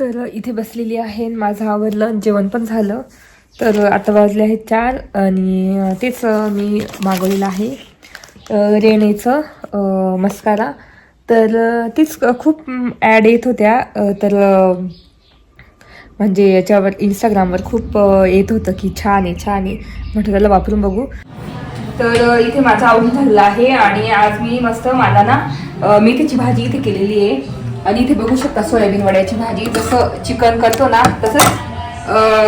तर इथे बसलेली आहे. माझं आवडलं जेवण पण झालं. तर आता वाजले आहेत चार आणि तेच मी मागवलेलं आहे. रेणेचं मस्कारा. तर तीच खूप ॲड येत होत्या. तर म्हणजे याच्यावर इंस्टाग्रामवर खूप येत होतं की छान आहे छान आहे. म्हटलं त्याला वापरून बघू. तर इथे माझं आवडून झालेला आहे आणि आज मी मस्त मला ना मेथीची भाजी इथे केलेली आहे. आणि इथे बघू शकता सोयाबीन वड्याची भाजी. जसं चिकन करतो ना तसंच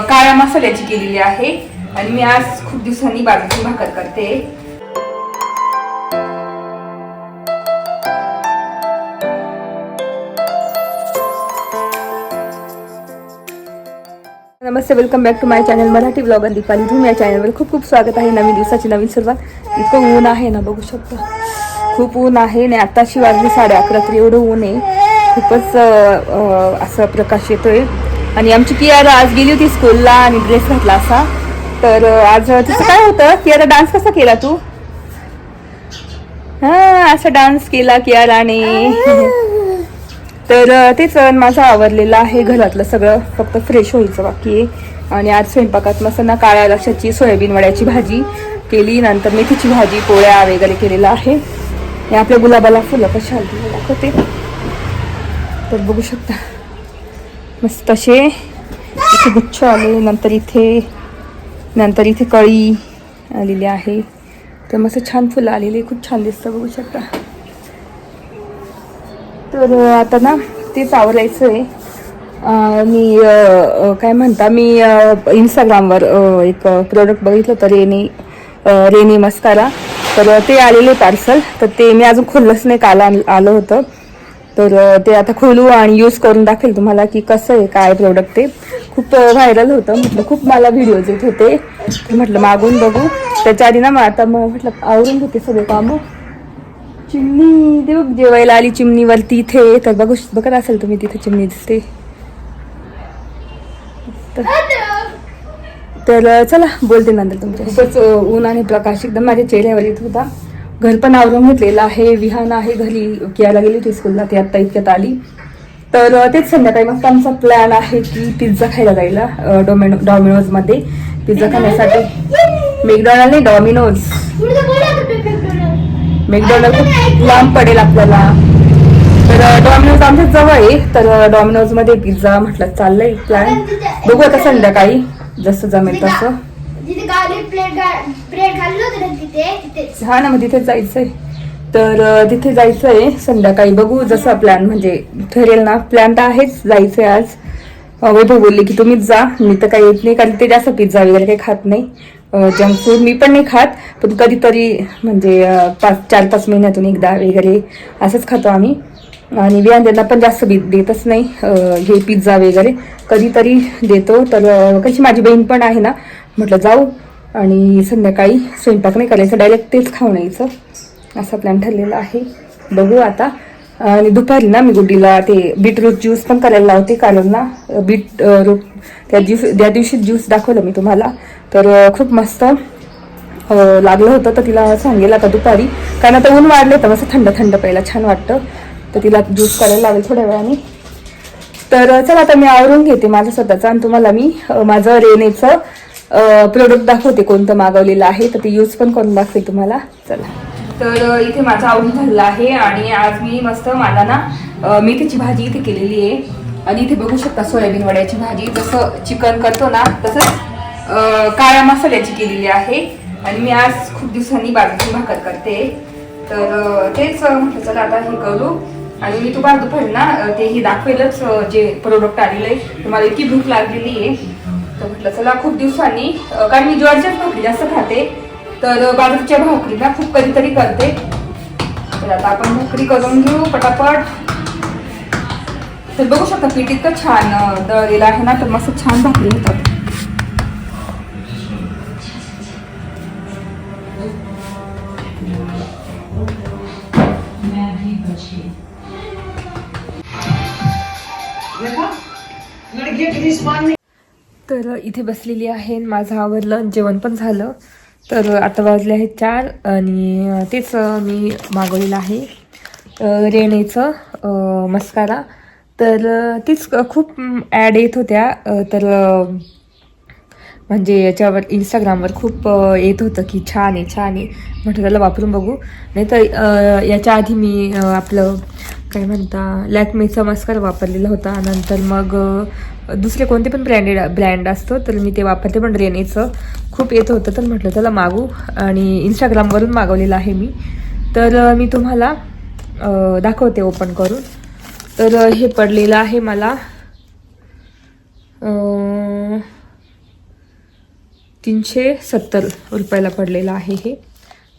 काळ्या मसाल्याची केलेली आहे. आणि मी आज खूप दिवसांनी बाजूची भाकर करते. नमस्ते welcome back to my channel Marathi blog आणि दीपाली तुम्ही या चॅनलवर खूप खूप स्वागत आहे. नवीन दिवसाची नवीन सुरुवात. इतकं ऊन आहे ना बघू शकता. खूप ऊन आहे आणि आत्ताशी वाजली साडे अकरा तरी एवढं ऊन आहे. खूपच असं प्रकाश येतोय. आणि आमची कियारा आज गेली होती स्कूलला आणि ड्रेस घातला असा. तर आज तिचं काय होतं? कियारा डान्स कसा केला तू? हा असा डान्स केला कियाराने. तर तेच माझा माझं आवरलेलं आहे घरातलं सगळं. फक्त फ्रेश व्हायचं बाकी आहे. आणि आज स्वयंपाकात मस्त ना काळ्या लक्षाची सोयाबीन वड्याची भाजी केली. नंतर मेथीची भाजी पोळ्या वगैरे केलेलं आहे. आणि आपल्या गुलाबाला फुलं कशा दाखवते तर बघू शकता. मस्त असे. इथे गुच्छ आले नंतर इथे नंतर इथे कळी आलेली आहे. तर मस्त छान फुलं आलेली खूप छान दिसतं बघू शकता. तर आता ना तेच आवरायचं आहे मी काय म्हणता मी इंस्टाग्रामवर एक प्रोडक्ट बघितलं होतं रेनी रेनी मस्कारा. तर ते आलेले पार्सल तर ते मी अजून खोललंच नाही काल आलं होतं. तर ते आता खोलू आणि यूज करून दाखवेल तुम्हाला की कसं आहे काय प्रोडक्ट ते खूप व्हायरल होतं. म्हटलं खूप मला व्हिडिओज येत होते. म्हटलं मागून बघू. त्याच्या आधी ना मग आता मग म्हटलं आवरून घेते सगळे कामं. चिमणी ते बघ जेवायला आली चिमणीवरती इथे. तर बघू बघत असेल तुम्ही तिथे चिमणी दिसते. तर- तर चला बोलते नंतर तुमच्या खूपच ऊन आणि प्रकाश एकदम माझ्या चेहऱ्यावर येत होता. घर पण आवरून घेतलेलं आहे विहान आहे घरी कियाला गेली होती स्कूलला ती आत्ता इतक्यात आली. तर तेच संध्याकाळी मग आमचा प्लॅन आहे की पिझ्झा खायला जायला डोमिनो डॉमिनोजमध्ये पिझ्झा खाण्यासाठी मेकडॉनल्ड नाही डॉमिनोज मेकडॉनल्ड खूप लांब पडेल आपल्याला. तर डॉमिनोज आमच्या जवळ आहे. तर डॉमिनोजमध्ये पिझ्झा म्हटलं चाललंय प्लॅन बघू आता संध्याकाळी जसं जमेल तसं. जिथे प्लेट ब्रेड खाल्लं होतं ना तिथे तिथेच हा ना मग तिथे जायचंय. तर तिथे जायचंय संध्याकाळी. बघू जसा प्लॅन म्हणजे ठरेल ना. प्लॅन तर आहेच जायचंय आज. वैभव बोलले की तुम्हीच जा. मी तर काही येत नाही कारण ते जास्त पिझ्झा वगैरे काही खात नाही. जंक फूड मी पण नाही खात. पण कधीतरी म्हणजे पाच चार पाच महिन्यातून एकदा वगैरे असंच खातो आम्ही. आणि वियांद्यांना पण जास्त बी देतच नाही. हे पिझ्झा वगैरे. कधीतरी देतो. तर कशी माझी बहीण पण आहे ना म्हटलं जाऊ. आणि संध्याकाळी स्वयंपाक नाही करायचं डायरेक्ट तेच खाऊन यायचं. असा प्लॅन ठरलेला आहे. बघू आता. आणि दुपारी ना मी गुड्डीला ते बीटरूट ज्यूस पण करायला लावते कारण ना बीट रूट त्या ज्यूस त्या दिवशी ज्यूस दाखवलं मी तुम्हाला. तर खूप मस्त लागलं होतं तर तिला सांगेल आता दुपारी. कारण आता ऊन वाढलं होतं मस्त थंड थंड प्यायला छान वाटतं. तर तिला ज्यूस करायला लागेल थोड्या वेळाने. तर चला आता मी आवरून घेते माझं स्वतःचं. आणि तुम्हाला मी माझं रेनेचं प्रोडक्ट दाखवते कोणतं मागवलेलं आहे तर ते यूज पण करून दाखवेल तुम्हाला. चला. तर इथे माझा आवडून झालेला आहे आणि आज मी मस्त मला ना मेथीची भाजी इथे केलेली आहे. आणि इथे बघू शकता सोयाबीन वड्याची भाजी. जसं चिकन करतो ना तसंच काळ्या मसाल्याची केलेली आहे. आणि मी आज खूप दिवसांनी बाजूची भाकर करते. तर तेच म्हटलं चला आता हे करू. आणि मी तुम्हाला दुपारी ना तेही ते हे दाखवेलच जे प्रोडक्ट आलेलं आहे. तुम्हाला इतकी भूक लागलेली आहे. तर म्हटलं चला खूप दिवसांनी कारण मी ज्वारीच्याच भाकरी जास्त खाते तर बाजूच्या भाकरी ना खूप कधीतरी करते. तर आता आपण भाकरी करून घेऊ पटापट. तर बघू शकता पीठ इतकं छान दळलेलं आहे ना तर मस्त छान भाकरी होतात. तर इथे बसलेली आहे माझं आवडलं जेवण पण झालं. तर आता वाजले आहेत चार आणि तेच मी मागवलेलं आहे. रेणेचं मस्कारा. तर तीच खूप ॲड येत होत्या. तर म्हणजे याच्यावर इंस्टाग्रामवर खूप येत होतं की छान आहे छान आहे. म्हटलं त्याला वापरून बघू. नाही तर याच्या आधी मी आपलं काय म्हणता लॅकमेचा मस्कार वापरलेला होता. नंतर मग दुसरे कोणते पण ब्रँडेड ब्रँड असतो तर मी ते वापरते. पण रेनेचं खूप येत होतं तर म्हटलं त्याला मागू. आणि इंस्टाग्रामवरून मागवलेलं आहे मी. तर मी तुम्हाला दाखवते ओपन करून. तर हे पडलेलं आहे मला तीनशे सत्तर रुपयाला पडलेलं आहे हे.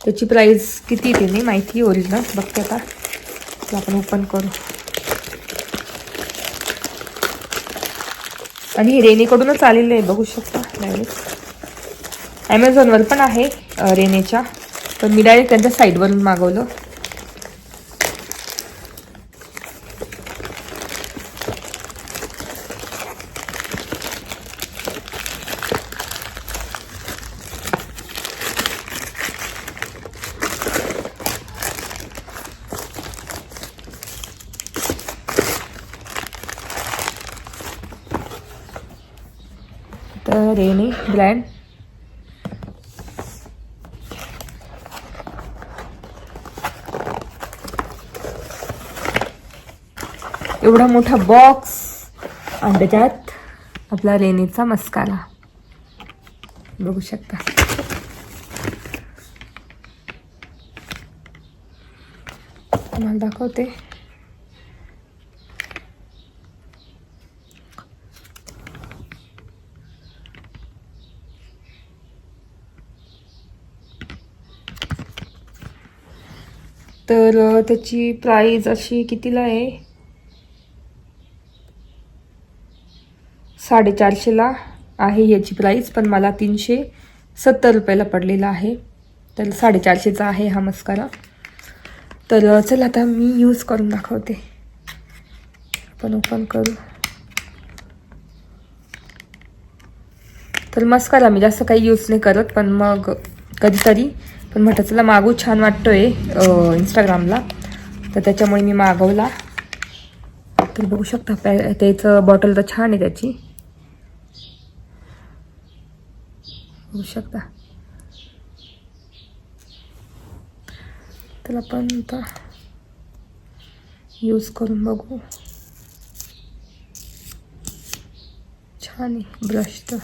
त्याची प्राईस किती ते नाही माहिती ओरिजिनल बघते आता. आपण ओपन करू. आणि हे रेनेकडूनच आलेलं आहे बघू शकता. डायरेक्ट ॲमेझॉनवर पण आहे रेनेच्या पण मी डायरेक्ट त्यांच्या साईटवरून मागवलं. रेने ब्रँड एवढा मोठा बॉक्स आणि त्याच्यात आपला रेनीचा मस्कारा. बघू शकता. तुम्हाला दाखवते. तर त्याची प्राईज अशी कितीला आहे? साडेचारशेला आहे याची प्राईस पण मला तीनशे सत्तर रुपयाला पडलेला आहे. तर साडेचारशेचा आहे हा मस्कारा. तर चला चल आता मी यूज करून दाखवते. आपण ओपन करू. तर मस्कारा मी जास्त काही यूज नाही करत पण मग कधीतरी पण म्हटलं चला मागू छान वाटतोय इंस्टाग्रामला तर त्याच्यामुळे मी मागवला. तर बघू शकता पॅ त्याचं बॉटल तर छान आहे त्याची. बघू शकता. त्याला पण आता यूज करून बघू. छान आहे ब्रश तर.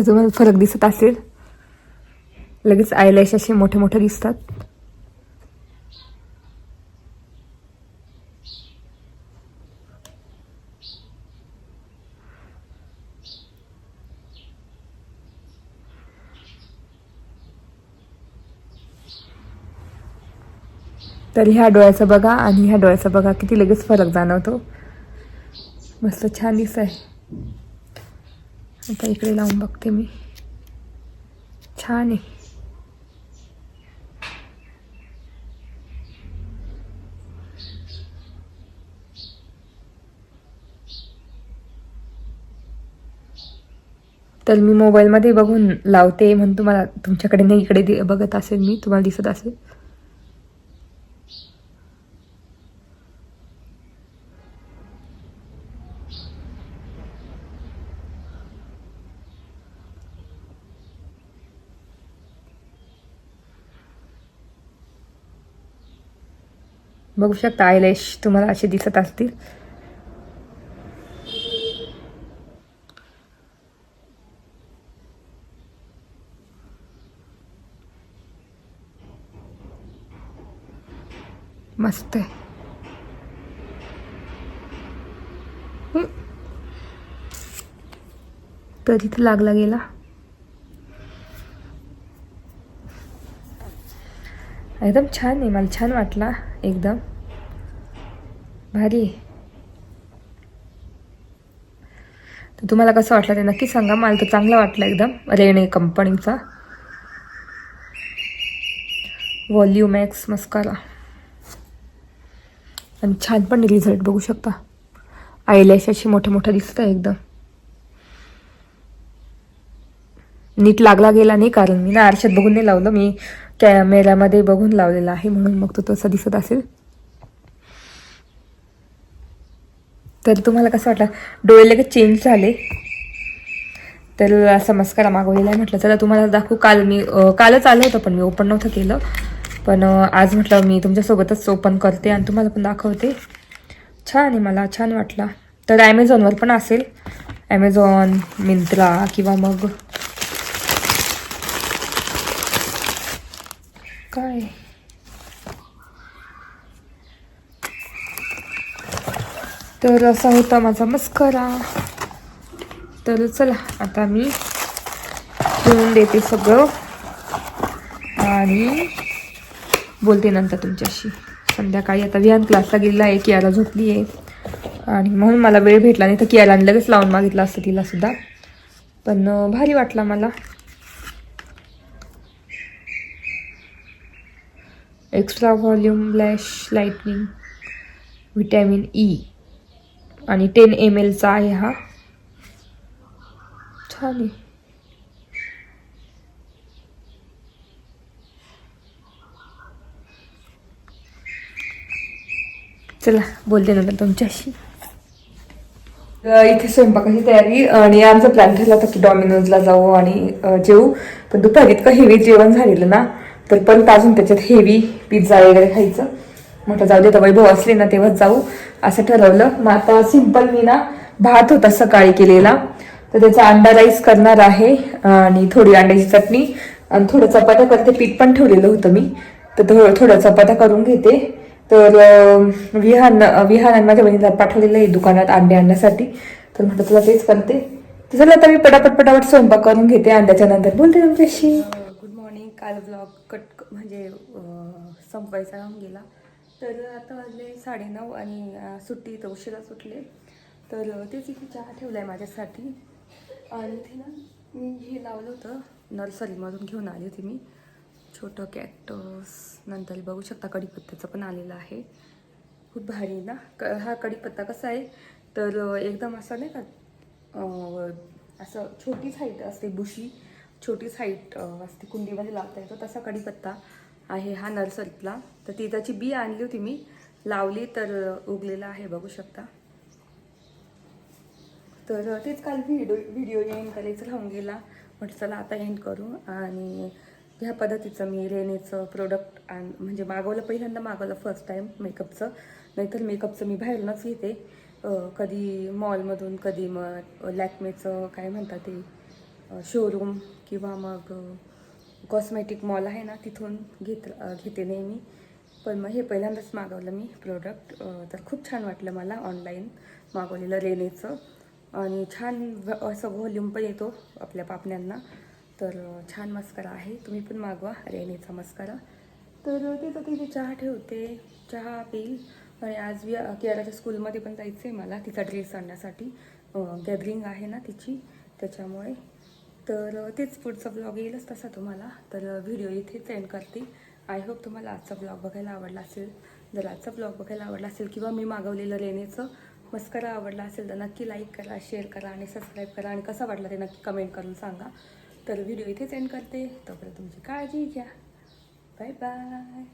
तर तुम्हाला फरक दिसत असेल. लगेच आयलॅश असे मोठे मोठे दिसतात. तर ह्या डोळ्याचा बघा आणि ह्या डोळ्याचा बघा किती लगेच फरक जाणवतो. मस्त छान दिसत आहे आता इकडे लावून बघते मी. छान आहे. तर मी मोबाईलमध्ये बघून लावते म्हणून तुम्हाला तुमच्याकडे नाही इकडे बघत असेल मी तुम्हाला दिसत असेल. बघू शकता आयलॅश तुम्हाला असे दिसत असतील. मस्त आहे. तरी तर लागला गेला. एकदम छान आहे मला छान वाटला एकदम. भारी. तर तुम्हाला कसं वाटलं ते नक्की सांगा मला तर चांगला वाटला एकदम रेणे कंपनीचा. व्हॉल्यूम एक्स मस्कारा आणि छान पण रिझल्ट बघू शकता. आयलॅश अशी मोठ्या मोठ्या दिसत आहे एकदम. नीट लागला गेला नाही कारण मी ना आरशात बघून नाही लावलं मी कॅमेऱ्यामध्ये बघून लावलेला आहे म्हणून मग तो तसा दिसत असेल. तर तुम्हाला कसं वाटलं? डोळे लगेच चेंज झाले. तर असा मस्कारा मागवलेला आहे म्हटलं चला तुम्हाला दाखवू काल मी कालच आलं होतं पण मी ओपन नव्हतं केलं. पण आज म्हटलं मी तुमच्यासोबतच ओपन करते आणि तुम्हाला पण दाखवते. छान आहे मला छान वाटला. तर ॲमेझॉनवर पण असेल. ॲमेझॉन मिंत्रा किंवा मग काय? तर असा होता माझा मस्करा. तर चला आता मी ठेवून देते सगळं. आणि बोलते नंतर तुमच्याशी. संध्याकाळी आता विहान क्लासला गेलेला आहे कियाला झोपली आहे. आणि म्हणून मला वेळ भेटला नाही तर कियाला लगेच लावून मागितलं असतं तिला सुद्धा. पण भारी वाटला मला. Extra volume lash lightning vitamin E आणि टेन एम एलचा आहे हा. छान आहे. चला बोलते नंतर तुमच्याशी. इथे स्वयंपाकाची तयारी आणि आमचा प्लॅन ठरला होता की डॉमिनोजला जाऊ आणि जेऊ. जेवू पण दुपारी इतकं हेवी जेवण झालेलं ना तर परत अजून त्याच्यात हेवी पिझ्झा वगैरे खायचं. म्हटलं जाऊ दे तर वैभव असले ना तेव्हाच जाऊ. असं ठरवलं. मग आता सिंपल मी ना भात होता सकाळी केलेला. तर त्याचा अंडा राईस करणार आहे आणि थोडी अंड्याची चटणी आणि थोडं चपात्या करते. पीठ पण ठेवलेलं होतं मी. तर थोडं थोडं चपात्या करून घेते. तर विहान विहान आणि माझ्या बहिणीला पाठवलेलं आहे दुकानात अंडे आणण्यासाठी. तर म्हटलं तुला तेच करते. तर चला आता मी पटापट पटापट स्वयंपाक करून घेते अंड्याच्या नंतर. बोलते तुमच्याशी. गुड मॉर्निंग काल ब्लॉग म्हणजे संपवायचा राहून गेला. तर आता वाजले साडेनऊ आणि सुट्टी तर उशिरा सुटले. तर तेच इथे चहा ठेवला आहे माझ्यासाठी. आणि ते ना मी हे लावलं होतं. नर्सरीमधून घेऊन आली होती मी. छोटं कॅक्टस. नंतर बघू शकता कढीपत्त्याचं पण आलेलं आहे. खूप भारी आहे ना? क हा कढीपत्ता कसा आहे? तर एकदम असा नाही का असं छोटी साईट असते बुशी. छोटीच हाईट असते कुंडीमध्ये लावता येतो. तसा कढीपत्ता आहे हा नर्सरीतला तर ती त्याची बी आणली होती मी. लावली तर उगलेला आहे बघू शकता. तर तेच काल व्हिडिओ व्हिडिओ एंड करायचं राहून गेला. म्हटलं चला आता एंड करू. आणि ह्या पद्धतीचं मी रेनेचं प्रोडक्ट आण म्हणजे मागवलं पहिल्यांदा मागवलं फर्स्ट टाईम मेकअपचं नाहीतर मेकअपचं मी बाहेरूनच घेते. कधी मॉलमधून कधी मग लॅक्मेचं काय म्हणतात ते? शोरूम किंवा मग कॉस्मेटिक मॉल आहे ना तिथून घेत घेते नेहमी. पण मग हे पहिल्यांदाच मागवलं मी प्रोडक्ट तर खूप छान वाटलं मला ऑनलाईन मागवलेलं रेनेचं आणि छान व- असं व्हॉल्यूम पण येतो आपल्या पापण्यांना. तर छान मस्करा आहे. तुम्ही पण मागवा रेनेचा मस्करा. तर तिथं तिथे चहा ठेवते. चहा पिईल आणि आज वि कियाराच्या स्कूलमध्ये पण जायचं आहे मला तिचा ड्रेस आणण्यासाठी. गॅदरिंग आहे ना तिची. त्याच्यामुळे तर तेच पुढचा ब्लॉग येईलच तसा तुम्हाला. तर व्हिडिओ इथेच एंड करते. आय होप तुम्हाला आजचा ब्लॉग बघायला आवडला असेल. जर आजचा ब्लॉग बघायला आवडला असेल किंवा मी मागवलेलं रेनेचं मस्करा आवडला असेल तर नक्की लाईक करा शेअर करा आणि सबस्क्राईब करा. आणि कसा वाटला ते नक्की कमेंट करून सांगा. तर व्हिडिओ इथेच एंड करते. तोपर्यंत तुमची काळजी घ्या. Bye bye